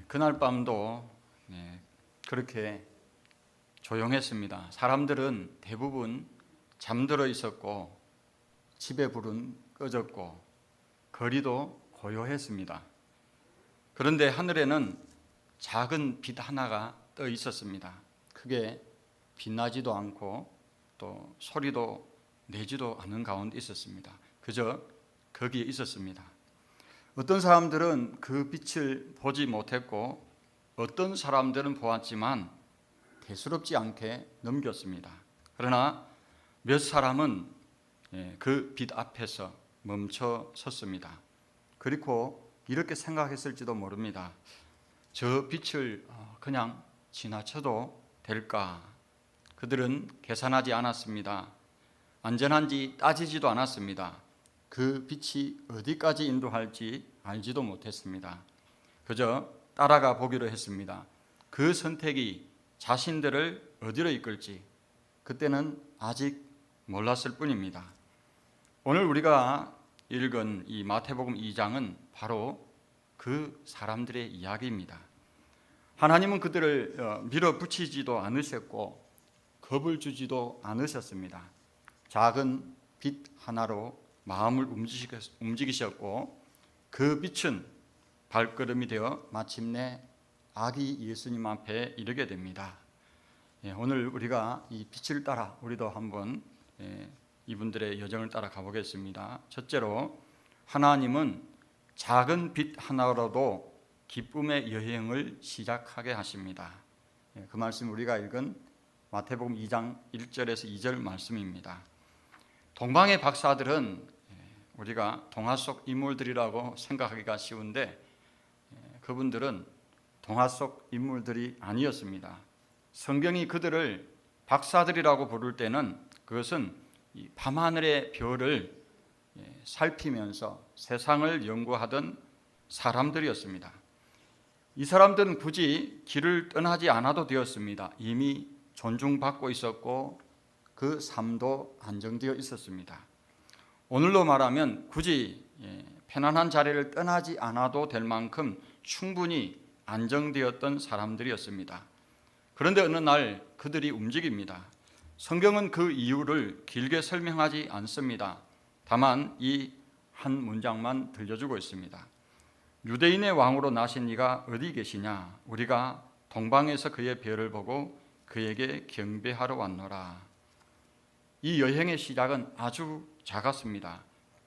예, 그날 밤도 네, 그렇게 조용했습니다. 사람들은 대부분 잠들어 있었고 집에 불은 꺼졌고 거리도 고요했습니다. 그런데 하늘에는 작은 빛 하나가 떠 있었습니다. 크게 빛나지도 않고 또 소리도 내지도 않은 가운데 있었습니다. 그저 거기에 있었습니다. 어떤 사람들은 그 빛을 보지 못했고 어떤 사람들은 보았지만 대수롭지 않게 넘겼습니다. 그러나 몇 사람은 예, 그빛 앞에서 멈춰 섰습니다. 그리고 이렇게 생각했을지도 모릅니다. 저 빛을 어, 그냥 지나쳐도 될까? 그들은 계산하지 않았습니다. 안전한지 따지지도 않았습니다. 그 빛이 어디까지 인도할지 알지도 못했습니다. 그저 따라가 보기로 했습니다. 그 선택이 자신들을 어디로 이끌지 그때는 아직 몰랐을 뿐입니다. 오늘 우리가 읽은 이 마태복음 2장은 바로 그 사람들의 이야기입니다. 하나님은 그들을 어, 밀어붙이지도 않으셨고 겁을 주지도 않으셨습니다. 작은 빛 하나로 마음을 움직이셨고 그 빛은 발걸음이 되어 마침내 아기 예수님 앞에 이르게 됩니다. 예, 오늘 우리가 이 빛을 따라 우리도 한번 예, 이분들의 여정을 따라 가보겠습니다. 첫째로 하나님은 작은 빛 하나로도 기쁨의 여행을 시작하게 하십니다. 예, 그 말씀 우리가 읽은 마태복음 2장 1절에서 2절 말씀입니다. 동방의 박사들은 예, 우리가 동화 속 인물들이라고 생각하기가 쉬운데 예, 그분들은 동화 속 인물들이 아니었습니다. 성경이 그들을 박사들이라고 부를 때는 그것은 밤하늘의 별을 예, 살피면서 세상을 연구하던 사람들이었습니다. 이 사람들은 굳이 길을 떠나지 않아도 되었습니다. 이미 존중받고 있었고 그 삶도 안정되어 있었습니다. 오늘로 말하면 굳이 예, 편안한 자리를 떠나지 않아도 될 만큼 충분히 안정되었던 사람들이었습니다. 그런데 어느 날 그들이 움직입니다. 성경은 그 이유를 길게 설명하지 않습니다. 다만 이 한 문장만 들려주고 있습니다. 유대인의 왕으로 나신 이가 어디 계시냐? 우리가 동방에서 그의 별을 보고 그에게 경배하러 왔노라. 이 여행의 시작은 아주 작았습니다.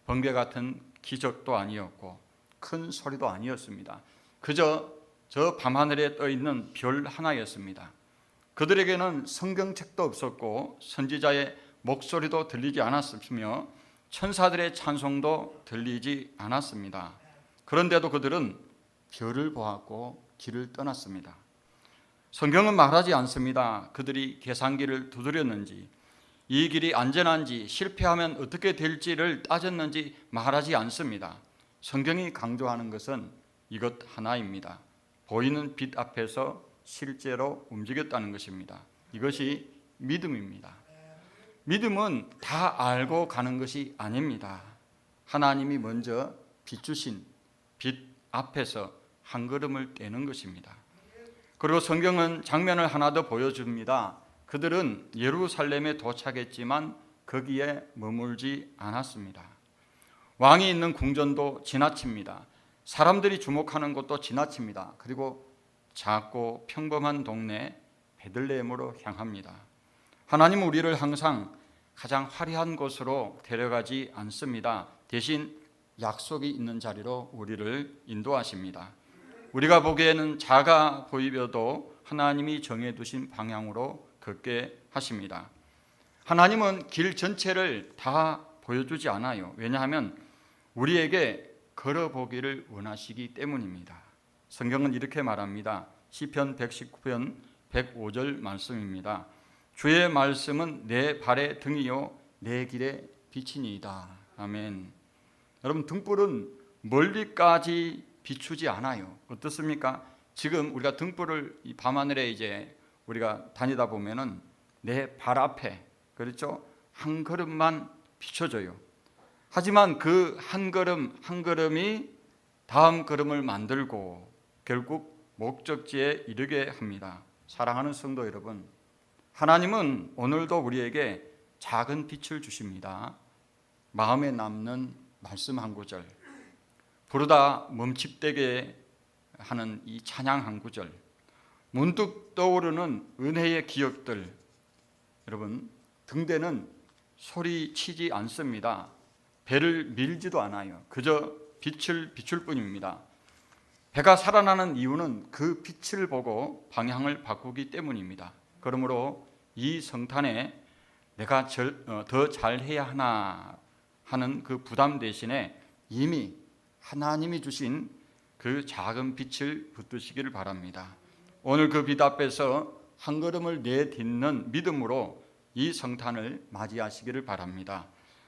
번개 같은 기적도 아니었고 큰 소리도 아니었습니다. 그저 저 밤하늘에 떠 있는 별 하나였습니다. 그들에게는 성경책도 없었고 선지자의 목소리도 들리지 않았으며 천사들의 찬송도 들리지 않았습니다. 그런데도 그들은 별을 보았고 길을 떠났습니다. 성경은 말하지 않습니다. 그들이 계산기를 두드렸는지 이 길이 안전한지 실패하면 어떻게 될지를 따졌는지 말하지 않습니다. 성경이 강조하는 것은 이것 하나입니다. 보이는 빛 앞에서 실제로 움직였다는 것입니다. 이것이 믿음입니다. 믿음은 다 알고 가는 것이 아닙니다. 하나님이 먼저 비추신 빛 앞에서 한 걸음을 떼는 것입니다. 그리고 성경은 장면을 하나 더 보여줍니다. 그들은 예루살렘에 도착했지만 거기에 머물지 않았습니다. 왕이 있는 궁전도 지나칩니다. 사람들이 주목하는 곳도 지나칩니다. 그리고 작고 평범한 동네 베들레헴으로 향합니다. 하나님은 우리를 항상 가장 화려한 곳으로 데려가지 않습니다. 대신 약속이 있는 자리로 우리를 인도하십니다. 우리가 보기에는 작아 보이려도 하나님이 정해두신 방향으로 걷게 하십니다. 하나님은 길 전체를 다 보여주지 않아요. 왜냐하면 우리에게 걸어보기를 원하시기 때문입니다. 성경은 이렇게 말합니다. 시편 119편 105절 말씀입니다. 주의 말씀은 내 발의 등이요 내 길의 빛이니이다. 아멘. 여러분 등불은 멀리까지 비추지 않아요. 어떻습니까? 지금 우리가 등불을 밤하늘에 이제 우리가 다니다 보면은 내 발 앞에 그렇죠? 한 걸음만 비춰줘요. 하지만 그 한 걸음 한 걸음이 다음 걸음을 만들고 결국 목적지에 이르게 합니다. 사랑하는 성도 여러분, 하나님은 오늘도 우리에게 작은 빛을 주십니다. 마음에 남는 말씀 한 구절, 부르다 멈칫되게 하는 이 찬양 한 구절, 문득 떠오르는 은혜의 기억들, 여러분 등대는 소리치지 않습니다. 배를 밀지도 않아요. 그저 빛을 비출 뿐입니다. 배가 살아나는 이유는 그 빛을 보고 방향을 바꾸기 때문입니다. 그러므로 이 성탄에 내가 어, 더 잘해야 하나 하는 그 부담 대신에 이미 하나님이 주신 그 작은 빛을 붙드시기를 바랍니다. 오늘 그 빛 앞에서 한 걸음을 내딛는 믿음으로 이 성탄을 맞이하시기를 바랍니다.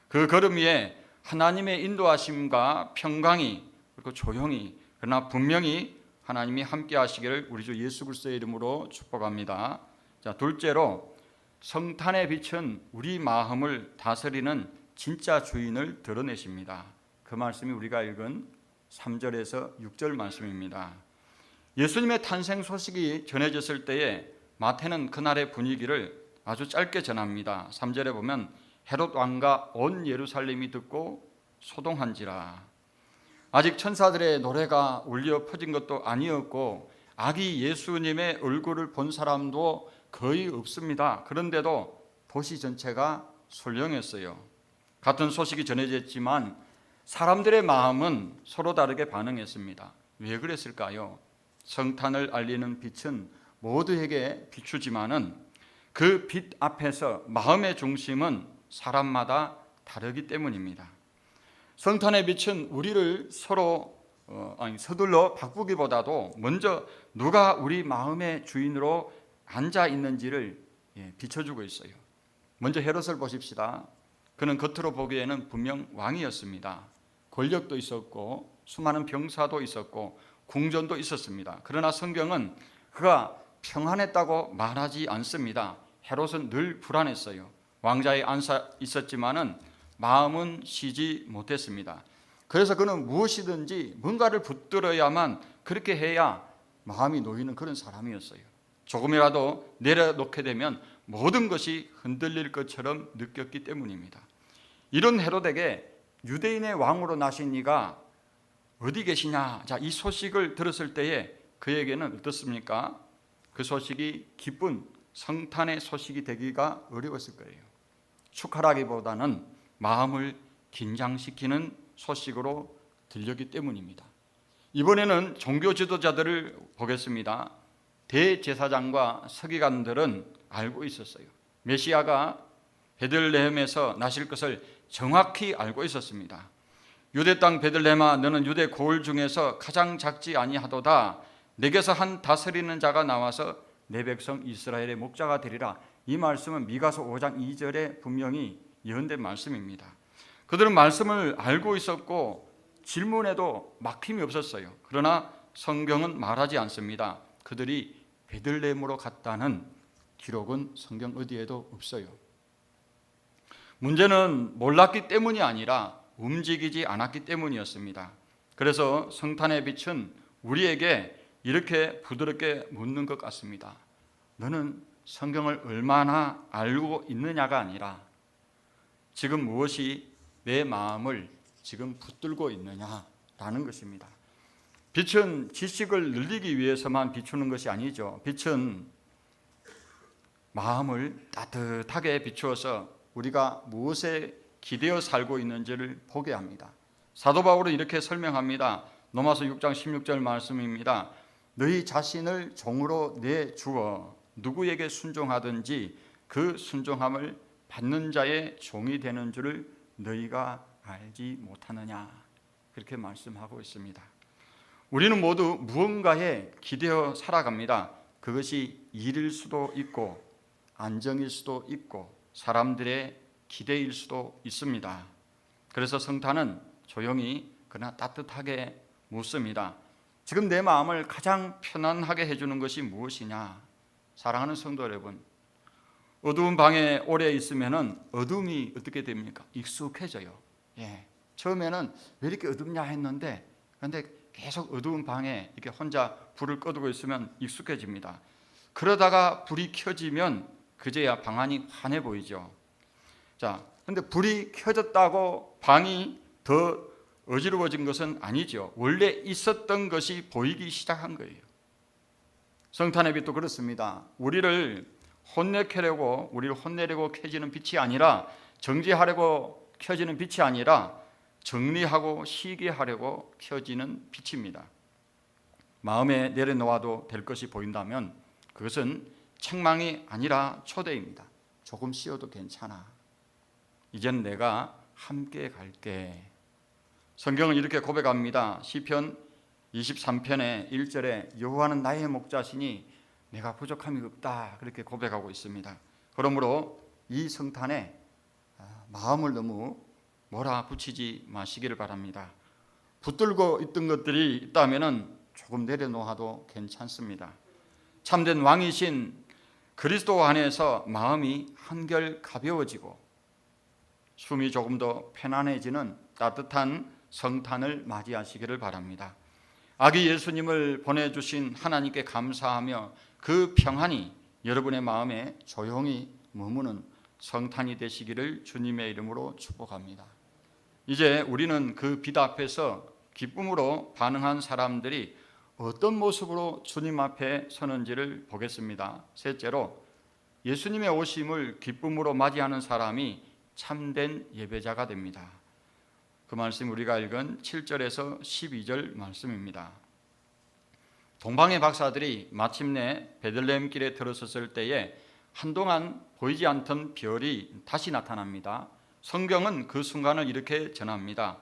그 걸음 위에 하나님의 인도하심과 평강이 그리고 조용히 그러나 분명히 하나님이 함께 하시기를 우리 주 예수 그리스도의 이름으로 축복합니다. 자, 둘째로 성탄의 빛은 우리 마음을 다스리는 진짜 주인을 드러내십니다. 그 말씀이 우리가 읽은 3절에서 6절 말씀입니다. 예수님의 탄생 소식이 전해졌을 때에 마태는 그날의 분위기를 아주 짧게 전합니다. 3절에 보면 헤롯 왕과 온 예루살렘이 듣고 소동한지라. 아직 천사들의 노래가 울려 퍼진 것도 아니었고 아기 예수님의 얼굴을 본 사람도 거의 없습니다. 그런데도 도시 전체가 술렁했어요. 같은 소식이 전해졌지만 사람들의 마음은 서로 다르게 반응했습니다. 왜 그랬을까요? 성탄을 알리는 빛은 모두에게 비추지만은 그 빛 앞에서 마음의 중심은 사람마다 다르기 때문입니다. 성탄의 빛은 우리를 서로 어, 아니 서둘러 바꾸기보다도 먼저 누가 우리 마음의 주인으로 앉아 있는지를 예, 비춰주고 있어요. 먼저 헤롯을 보십시다. 그는 겉으로 보기에는 분명 왕이었습니다. 권력도 있었고 수많은 병사도 있었고 궁전도 있었습니다. 그러나 성경은 그가 평안했다고 말하지 않습니다. 헤롯은 늘 불안했어요. 왕자에 앉아 있었지만은 마음은 쉬지 못했습니다. 그래서 그는 무엇이든지 뭔가를 붙들어야만 그렇게 해야 마음이 놓이는 그런 사람이었어요. 조금이라도 내려놓게 되면 모든 것이 흔들릴 것처럼 느꼈기 때문입니다. 이런 헤롯에게 유대인의 왕으로 나신 이가 어디 계시냐? 자, 이 소식을 들었을 때에 그에게는 어떻습니까? 그 소식이 기쁜 성탄의 소식이 되기가 어려웠을 거예요. 축하라기보다는 마음을 긴장시키는 소식으로 들렸기 때문입니다. 이번에는 종교 지도자들을 보겠습니다. 대제사장과 서기관들은 알고 있었어요. 메시아가 베들레헴에서 나실 것을 정확히 알고 있었습니다. 유대 땅 베들레헴아 너는 유대 고을 중에서 가장 작지 아니하도다 내게서 한 다스리는 자가 나와서 내 백성 이스라엘의 목자가 되리라 이 말씀은 미가서 5장 2절에 분명히 예언된 말씀입니다. 그들은 말씀을 알고 있었고 질문에도 막힘이 없었어요. 그러나 성경은 말하지 않습니다. 그들이 베들레헴으로 갔다는 기록은 성경 어디에도 없어요. 문제는 몰랐기 때문이 아니라 움직이지 않았기 때문이었습니다. 그래서 성탄의 빛은 우리에게 이렇게 부드럽게 묻는 것 같습니다. 너는 성경을 얼마나 알고 있느냐가 아니라 지금 무엇이 내 마음을 지금 붙들고 있느냐라는 것입니다. 빛은 지식을 늘리기 위해서만 비추는 것이 아니죠. 빛은 마음을 따뜻하게 비추어서 우리가 무엇에 기대어 살고 있는지를 보게 합니다. 사도 바울은 이렇게 설명합니다. 로마서 6장 16절 말씀입니다. 너희 자신을 종으로 내 주어 누구에게 순종하든지 그 순종함을 받는 자의 종이 되는 줄을 너희가 알지 못하느냐 그렇게 말씀하고 있습니다. 우리는 모두 무언가에 기대어 살아갑니다. 그것이 일일 수도 있고 안정일 수도 있고 사람들의 기대일 수도 있습니다. 그래서 성탄은 조용히 그러나 따뜻하게 묻습니다. 지금 내 마음을 가장 편안하게 해주는 것이 무엇이냐? 사랑하는 성도 여러분, 어두운 방에 오래 있으면은 어둠이 어떻게 됩니까? 익숙해져요. 예. 처음에는 왜 이렇게 어둡냐 했는데, 근데 계속 어두운 방에 이렇게 혼자 불을 꺼두고 있으면 익숙해집니다. 그러다가 불이 켜지면 그제야 방안이 환해 보이죠. 자, 근데 불이 켜졌다고 방이 더 어지러워진 것은 아니죠. 원래 있었던 것이 보이기 시작한 거예요. 성탄의 빛도 그렇습니다. 우리를 혼내켜려고 우리를 혼내려고 켜지는 빛이 아니라 정지하려고 켜지는 빛이 아니라 정리하고 쉬게 하려고 켜지는 빛입니다. 마음에 내려놓아도 될 것이 보인다면 그것은 책망이 아니라 초대입니다. 조금 쉬어도 괜찮아. 이젠 내가 함께 갈게. 성경은 이렇게 고백합니다. 시편 23편의 1절에 여호와는 나의 목자시니 내가 부족함이 없다. 그렇게 고백하고 있습니다. 그러므로 이 성탄에 아, 마음을 너무 몰아붙이지 마시기를 바랍니다. 붙들고 있던 것들이 있다면은 조금 내려놓아도 괜찮습니다. 참된 왕이신 그리스도 안에서 마음이 한결 가벼워지고 숨이 조금 더 편안해지는 따뜻한 성탄을 맞이하시기를 바랍니다. 아기 예수님을 보내주신 하나님께 감사하며 그 평안이 여러분의 마음에 조용히 머무는 성탄이 되시기를 주님의 이름으로 축복합니다. 이제 우리는 그 빛 앞에서 기쁨으로 반응한 사람들이 어떤 모습으로 주님 앞에 서는지를 보겠습니다. 셋째로 예수님의 오심을 기쁨으로 맞이하는 사람이 참된 예배자가 됩니다. 그 말씀 우리가 읽은 7절에서 12절 말씀입니다. 동방의 박사들이 마침내 베들레헴 길에 들어섰을 때에 한동안 보이지 않던 별이 다시 나타납니다. 성경은 그 순간을 이렇게 전합니다.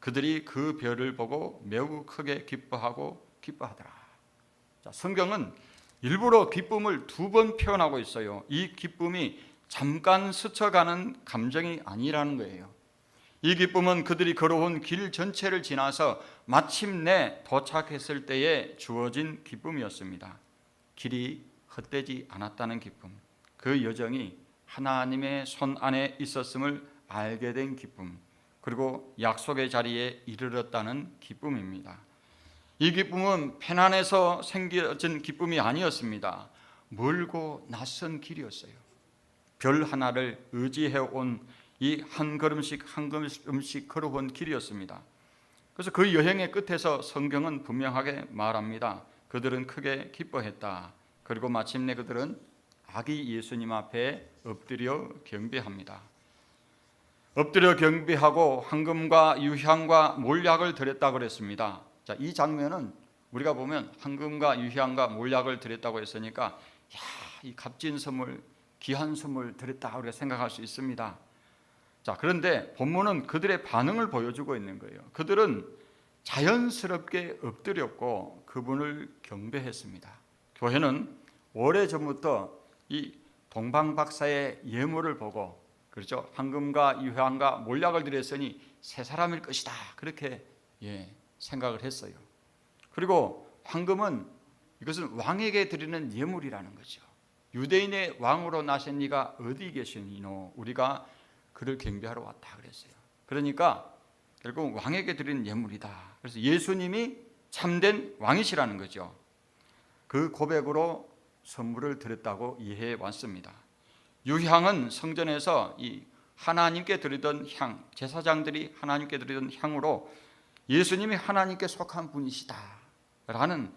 그들이 그 별을 보고 매우 크게 기뻐하고 기뻐하더라. 자, 성경은 일부러 기쁨을 두 번 표현하고 있어요. 이 기쁨이 잠깐 스쳐가는 감정이 아니라는 거예요. 이 기쁨은 그들이 걸어온 길 전체를 지나서 마침내 도착했을 때에 주어진 기쁨이었습니다. 길이 헛되지 않았다는 기쁨. 그 여정이 하나님의 손 안에 있었음을 알게 된 기쁨. 그리고 약속의 자리에 이르렀다는 기쁨입니다. 이 기쁨은 편안해서 생겨진 기쁨이 아니었습니다. 멀고 낯선 길이었어요. 별 하나를 의지해 온 이 한 걸음씩 한 걸음씩 걸어온 길이었습니다. 그래서 그 여행의 끝에서 성경은 분명하게 말합니다. 그들은 크게 기뻐했다. 그리고 마침내 그들은 아기 예수님 앞에 엎드려 경배합니다. 엎드려 경배하고 황금과 유향과 몰약을 드렸다 그랬습니다. 자, 이 장면은 우리가 보면 황금과 유향과 몰약을 드렸다고 했으니까 야, 이 값진 선물, 귀한 선물 드렸다 우리가 생각할 수 있습니다. 자, 그런데 본문은 그들의 반응을 보여주고 있는 거예요. 그들은 자연스럽게 엎드렸고 그분을 경배했습니다. 교회는 오래 전부터 이 동방 박사의 예물을 보고 그렇죠. 황금과 유향과 몰약을 드렸으니 새 사람일 것이다. 그렇게 예, 생각을 했어요. 그리고 황금은 이것은 왕에게 드리는 예물이라는 거죠. 유대인의 왕으로 나신 이가 어디 계시니노? 우리가 그를 경배하러 왔다 그랬어요. 그러니까 결국 왕에게 드리는 예물이다. 그래서 예수님이 참된 왕이시라는 거죠. 그 고백으로 선물을 드렸다고 이해해 왔습니다. 유향은 성전에서 이 하나님께 드리던 향, 제사장들이 하나님께 드리던 향으로 예수님이 하나님께 속한 분이시다라는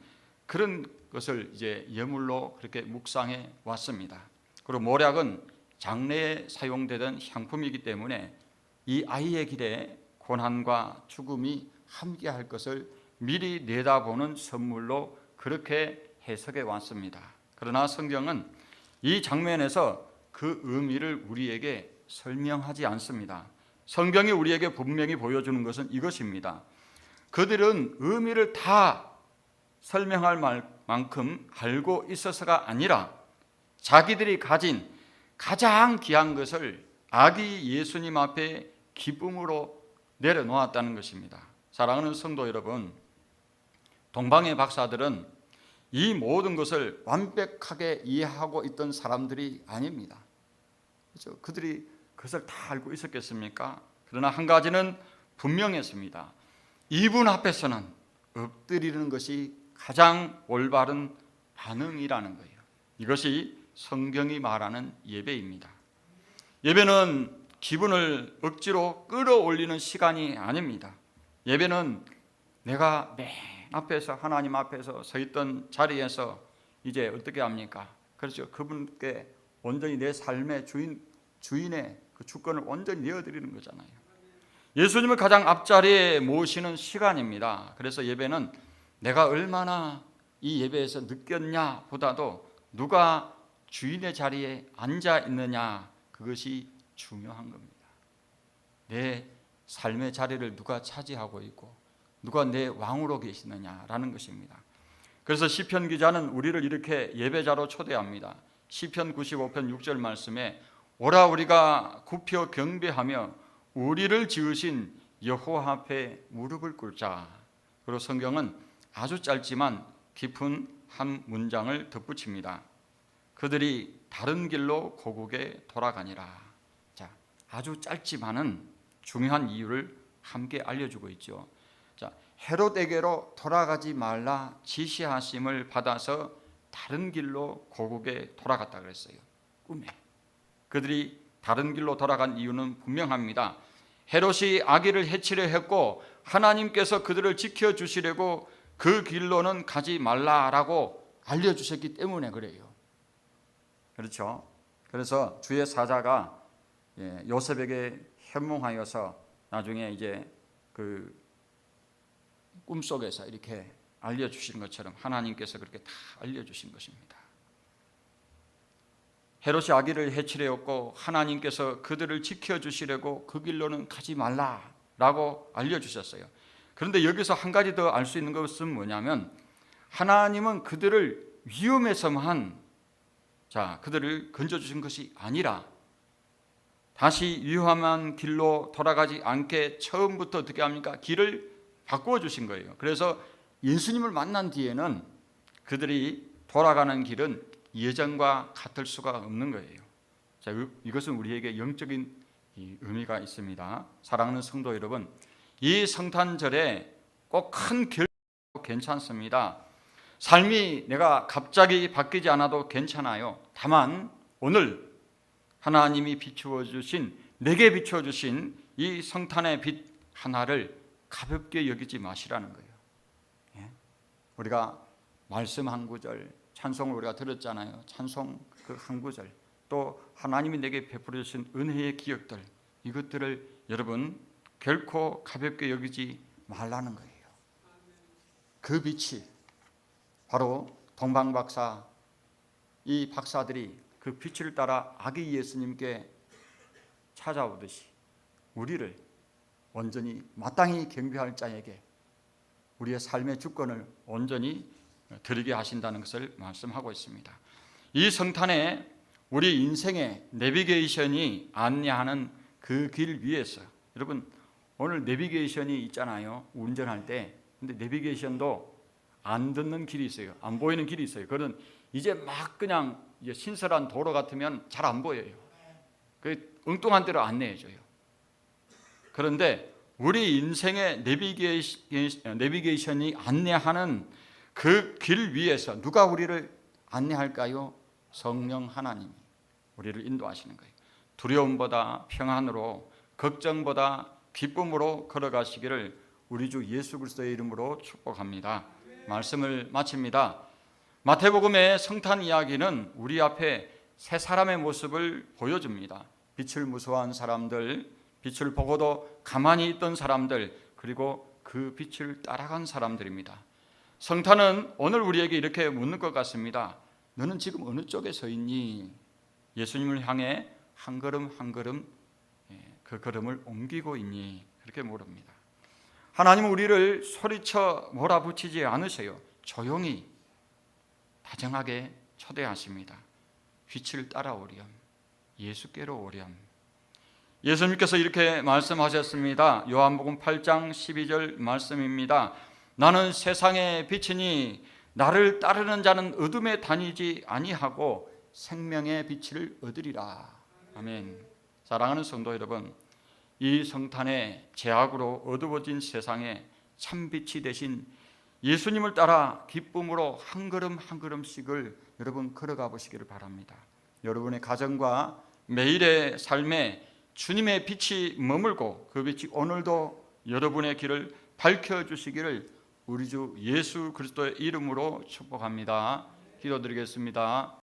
그런 것을 이제 예물로 그렇게 묵상해 왔습니다. 그리고 모략은 장례에 사용되던 향품이기 때문에 이 아이의 길에 고난과 죽음이 함께할 것을 미리 내다보는 선물로 그렇게 해석해 왔습니다. 그러나 성경은 이 장면에서 그 의미를 우리에게 설명하지 않습니다. 성경이 우리에게 분명히 보여주는 것은 이것입니다. 그들은 의미를 다 설명할 만큼 알고 있어서가 아니라 자기들이 가진 가장 귀한 것을 아기 예수님 앞에 기쁨으로 내려놓았다는 것입니다. 사랑하는 성도 여러분, 동방의 박사들은 이 모든 것을 완벽하게 이해하고 있던 사람들이 아닙니다. 그렇죠? 그들이 그것을 다 알고 있었겠습니까? 그러나 한 가지는 분명했습니다. 이분 앞에서는 엎드리는 것이 가장 올바른 반응이라는 거예요. 이것이 성경이 말하는 예배입니다. 예배는 기분을 억지로 끌어올리는 시간이 아닙니다. 예배는 내가 맨 앞에서 하나님 앞에서 서 있던 자리에서 이제 어떻게 합니까? 그렇죠. 그분께 온전히 내 삶의 주인 주인의 그 주권을 온전히 내어드리는 거잖아요. 예수님을 가장 앞자리에 모시는 시간입니다. 그래서 예배는 내가 얼마나 이 예배에서 느꼈냐 보다도 누가 주인의 자리에 앉아 있느냐 그것이 중요한 겁니다. 내 삶의 자리를 누가 차지하고 있고 누가 내 왕으로 계시느냐라는 것입니다. 그래서 시편 기자는 우리를 이렇게 예배자로 초대합니다. 시편 95편 6절 말씀에 오라 우리가 굽혀 경배하며 우리를 지으신 여호와 앞에 무릎을 꿇자. 그리고 성경은 아주 짧지만 깊은 한 문장을 덧붙입니다. 그들이 다른 길로 고국에 돌아가니라. 자, 아주 짧지만은 중요한 이유를 함께 알려주고 있죠. 자, 헤롯에게로 돌아가지 말라 지시하심을 받아서 다른 길로 고국에 돌아갔다 그랬어요. 꿈에. 그들이 다른 길로 돌아간 이유는 분명합니다. 헤롯이 아기를 해치려 했고 하나님께서 그들을 지켜 주시려고 그 길로는 가지 말라라고 알려 주셨기 때문에 그래요. 그렇죠? 그래서 주의 사자가 예, 요셉에게 현몽하여서 나중에 이제 그 꿈속에서 이렇게 알려주신 것처럼 하나님께서 그렇게 다 알려주신 것입니다. 헤롯이 아기를 해치려였고 하나님께서 그들을 지켜주시려고 그 길로는 가지 말라라고 알려주셨어요. 그런데 여기서 한 가지 더 알 수 있는 것은 뭐냐면 하나님은 그들을 위험에서만 자 그들을 건져 주신 것이 아니라 다시 위험한 길로 돌아가지 않게 처음부터 어떻게 합니까? 길을 바꾸어 주신 거예요. 그래서 예수님을 만난 뒤에는 그들이 돌아가는 길은 예전과 같을 수가 없는 거예요. 자, 이것은 우리에게 영적인 의미가 있습니다. 사랑하는 성도 여러분, 이 성탄절에 꼭 큰 결 괜찮습니다. 삶이 내가 갑자기 바뀌지 않아도 괜찮아요. 다만 오늘 하나님이 비추어 주신 내게 비추어 주신 이 성탄의 빛 하나를 가볍게 여기지 마시라는 거예요. 예? 우리가 말씀 한 구절, 찬송을 우리가 들었잖아요. 찬송 그 한 구절, 또 하나님이 내게 베풀어 주신 은혜의 기억들 이것들을 여러분 결코 가볍게 여기지 말라는 거예요. 그 빛이 바로 동방 박사 이 박사들이 그 빛을 따라 아기 예수님께 찾아오듯이 우리를 온전히 마땅히 경배할 자에게 우리의 삶의 주권을 온전히 드리게 하신다는 것을 말씀하고 있습니다. 이 성탄에 우리 인생의 내비게이션이 안내하는 그 길 위에서 여러분 오늘 내비게이션이 있잖아요. 운전할 때. 근데 내비게이션도 안 듣는 길이 있어요. 안 보이는 길이 있어요. 그런 이제 막 그냥 신설한 도로 같으면 잘 안 보여요. 그 엉뚱한 대로 안내해 줘요. 그런데 우리 인생의 내비게이션이 안내하는 그 길 위에서 누가 우리를 안내할까요? 성령 하나님이 우리를 인도하시는 거예요. 두려움보다 평안으로 걱정보다 기쁨으로 걸어가시기를 우리 주 예수 그리스도의 이름으로 축복합니다. 말씀을 마칩니다. 마태복음의 성탄 이야기는 우리 앞에 세 사람의 모습을 보여줍니다. 빛을 무서워한 사람들, 빛을 보고도 가만히 있던 사람들, 그리고 그 빛을 따라간 사람들입니다. 성탄은 오늘 우리에게 이렇게 묻는 것 같습니다. 너는 지금 어느 쪽에 서 있니? 예수님을 향해 한 걸음 한 걸음 예, 그 걸음을 옮기고 있니? 그렇게 물습니다. 하나님은 우리를 소리쳐 몰아붙이지 않으세요. 조용히 다정하게 초대하십니다. 빛을 따라오렴. 예수께로 오렴. 예수님께서 이렇게 말씀하셨습니다. 요한복음 8장 12절 말씀입니다. 나는 세상의 빛이니 나를 따르는 자는 어둠에 다니지 아니하고 생명의 빛을 얻으리라. 아멘. 사랑하는 성도 여러분, 이 성탄의 제약으로 어두워진 세상에 참 빛이 되신 예수님을 따라 기쁨으로 한 걸음 한 걸음씩을 여러분 걸어가 보시기를 바랍니다. 여러분의 가정과 매일의 삶에 주님의 빛이 머물고 그 빛이 오늘도 여러분의 길을 밝혀 주시기를 우리 주 예수 그리스도의 이름으로 축복합니다. 기도드리겠습니다.